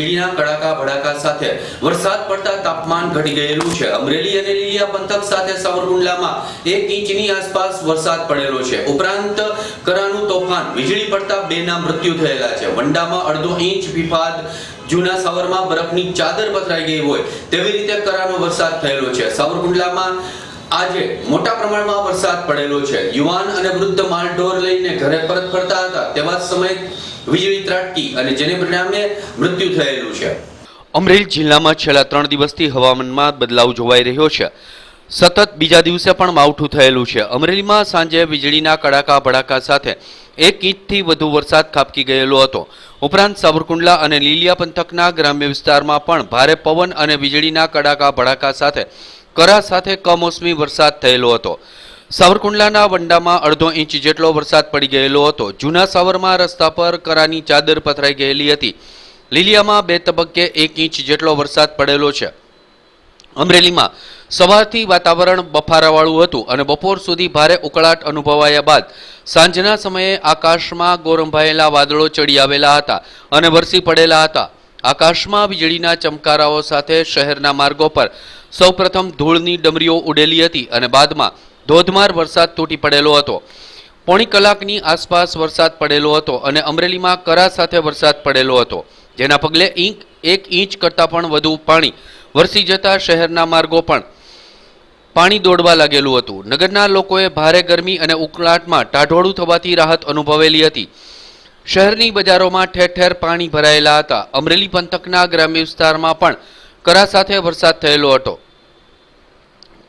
વીજળીના કડાકા ભડાકા સાથે વરસાદ પડતા તાપમાન ઘટી ગયેલું છે. અમરેલી અને લીલિયા પંથક સાથે સાવરકુંડલામાં એક ઇંચની આસપાસ વરસાદ પડેલો છે. ઉપરાંત કરાનું તોફાન, વીજળી પડતા બેના મૃત્યુ થયેલા છે. વંડામાં અડધો ઇંચ વિફાદ જૂના સાવરમાં બરફની ચાદર પથરાઈ ગઈ હોય તેવી રીતે કરાનો વરસાદ થયેલો છે. સાવરકુંડલામાં આજે મોટા પ્રમાણમાં વરસાદ પડેલો છે. યુવાન અને વૃદ્ધ માલઢોર લઈને ઘરે પરત ફરતા હતા. તેવા સમયે વીજળી ત્રાટકી અને જેને પરિણામે મૃત્યુ થયેલું છે. અમરેલી જિલ્લામાં છેલ્લા ત્રણ દિવસથી હવામાનમાં બદલાવ જોવાઈ રહ્યો છે. સતત બીજા દિવસે પણ માવઠું થયેલું છે. અમરેલીમાં સાંજે વીજળીના કડાકા ભડાકા સાથે એક ઇંચથી વધુ વરસાદ ખાબકી ગયેલો હતો. ઉપરાંત સાવરકુંડલા અને લીલિયા પંથકના ગ્રામ્ય વિસ્તારમાં પણ ભારે પવન અને વીજળીના કડાકા ભડાકા સાથે કરા સાથે કમોસમી વરસાદ થયેલો હતો. સાવરકુંડલાના વંડામાં અડધો ઇંચ જેટલો વરસાદ પડી ગયેલો હતો. જૂના સાવરમાં રસ્તા પર કરાની ચાદર પથરાઈ ગયેલી હતી. લીલિયામાં બે તબક્કે એક ઇંચ જેટલો વરસાદ પડેલો છે. અમરેલીમાં સવારથી વાતાવરણ બફારાવાળું હતું અને બપોર સુધી ભારે ઉકળાટ અનુભવાયા બાદ સાંજના સમયે આકાશમાં ગોરંભાયેલા વાદળો ચડી આવેલા હતા અને વરસી પડેલા હતા. આકાશમાં વીજળીના ચમકારાઓ સાથે શહેરના માર્ગો પર સૌપ્રથમ ધૂળની ડમરીઓ ઉડેલી હતી અને બાદમાં ધોધમાર વરસાદ તૂટી પડેલો હતો. પોણી કલાકની આસપાસ વરસાદ પડેલો હતો અને અમરેલીમાં કરા સાથે વરસાદ પડેલો હતો. જેના પગલે ઇંક એક ઇંચ કરતાં પણ વધુ પાણી વરસી જતા શહેરના માર્ગો પણ પાણી દોડવા લાગેલું હતું. નગરના લોકોએ ભારે ગરમી અને ઉકળાટમાં ટાઢોળું થવાથી રાહત અનુભવેલી હતી. શહેરની બજારોમાં ઠેર ઠેર પાણી ભરાયેલા હતા. અમરેલી પંથકના ગ્રામ્ય વિસ્તારમાં પણ કરા સાથે વરસાદ થયેલો હતો.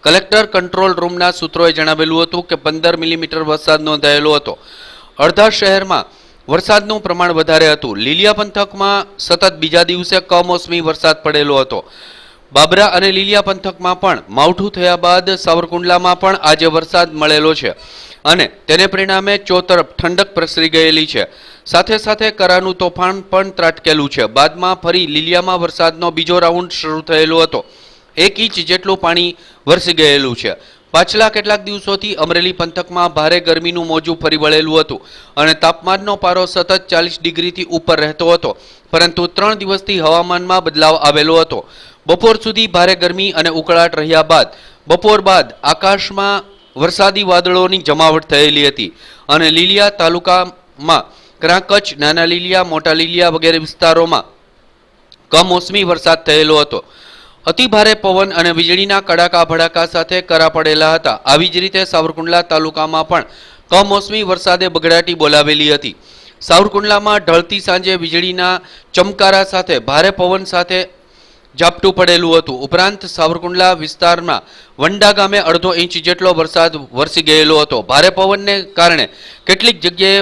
કલેક્ટર કંટ્રોલ રૂમના સૂત્રોએ જણાવેલું હતું કે પંદર મિલીમીટર વરસાદ નોંધાયેલો હતો. અડધા શહેરમાં વરસાદનું પ્રમાણ વધારે હતું. લીલિયા પંથકમાં સતત બીજા દિવસે કમોસમી વરસાદ પડેલો હતો. બાબરા અને લીલિયા પંથકમાં પણ માવઠું થયા બાદ સાવરકુંડલામાં પણ આજે વરસાદ મળેલો છે અને તેને પરિણામે ચોતરફ ઠંડક પ્રસરી ગયેલી છે. સાથે સાથે કરાનું તોફાન પણ ત્રાટકેલું છે. બાદમાં ફરી લીલિયામાં વરસાદનો બીજો રાઉન્ડ શરૂ થયેલો હતો. એક ઇંચ જેટલું પાણી વરસી ગયેલું છે. પાછલા કેટલાક દિવસોથી અમરેલી પંથકમાં ભારે ગરમીનું મોજું ફરી વળેલું હતું અને તાપમાનનો પારો સતત ચાલીસ ડિગ્રીથી ઉપર રહેતો હતો. પરંતુ ત્રણ દિવસથી હવામાનમાં બદલાવ આવેલો હતો. બપોર સુધી ભારે ગરમી અને ઉકળાટ રહ્યા બાદ બપોર બાદ આકાશમાં વરસાદી વાદળોની જમાવટ થયેલી હતી અને લીલિયા તાલુકામાં ક્રાંકચ, નાના લીલિયા, મોટા લીલિયા વગેરે વિસ્તારોમાં કમોસમી વરસાદ થયેલો હતો. અતિ ભારે પવન અને વીજળીના કડાકા ભડાકા સાથે કરા પડેલા હતા. આવી જ રીતે સાવરકુંડલા તાલુકામાં પણ કમોસમી વરસાદે બગડાટી બોલાવેલી હતી. સાવરકુંડલામાં ઢળતી સાંજે વીજળીના ચમકારા સાથે ભારે પવન સાથે ઝાપટું પડેલું હતું. ઉપરાંત સાવરકુંડલા વિસ્તારમાં વંડા ગામે અડધો ઇંચ જેટલો વરસાદ વરસી ગયેલો હતો. ભારે પવનને કારણે કેટલીક જગ્યાએ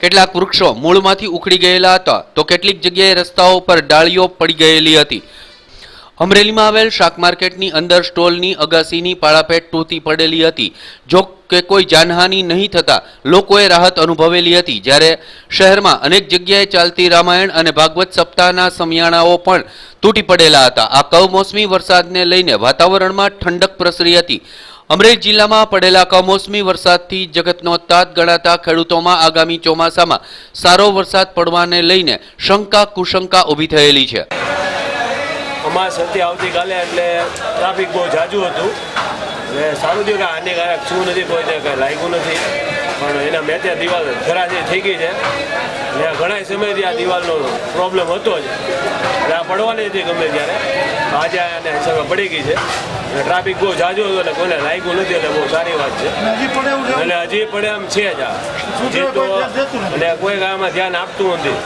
કેટલાક વૃક્ષો મૂળમાંથી ઉખડી ગયેલા હતા તો કેટલીક જગ્યાએ રસ્તાઓ પર ડાળીઓ પડી ગયેલી હતી. અમરેલીમાં આવેલ શાક માર્કેટની અંદર સ્ટોલની અગાસીની પાળાપેટ તૂટી પડેલી હતી. જો કે કોઈ જાનહાની નહીં થતા લોકોએ રાહત અનુભવેલી હતી. જ્યારે શહેરમાં અનેક જગ્યાએ ચાલતી રામાયણ અને ભાગવત સપ્તાહના સમિયાણાઓ પણ તૂટી પડેલા હતા. આ કમોસમી વરસાદને લઈને વાતાવરણમાં ઠંડક પ્રસરી હતી. અમરેલી જિલ્લામાં પડેલા કમોસમી વરસાદથી જગતનો તાત ગણાતા ખેડૂતોમાં આગામી ચોમાસામાં સારો વરસાદ પડવાને લઈને શંકા કુશંકા ઊભી થયેલી છે. અમાસ હતી આવતીકાલે એટલે ટ્રાફિક બહુ જાજુ હતું. એટલે સારું થયું કે હાનિકારક શું નથી, કોઈ કંઈ લાગ્યું નથી. પણ એના મેં ત્યાં દિવાલ ખરાજી થઈ ગઈ છે. ને ઘણા સમયથી આ દિવાલનો પ્રોબ્લેમ હતો જ. એટલે આ પડવાની હતી ગમે ત્યારે. આજે આને પડી ગઈ છે. ટ્રાફિક બહુ જાજો હતો એટલે કોઈને લાગ્યું નથી એટલે બહુ સારી વાત છે. એટલે હજી પડે એમ છે જ આ. અને કોઈ આમાં ધ્યાન આપતું નથી.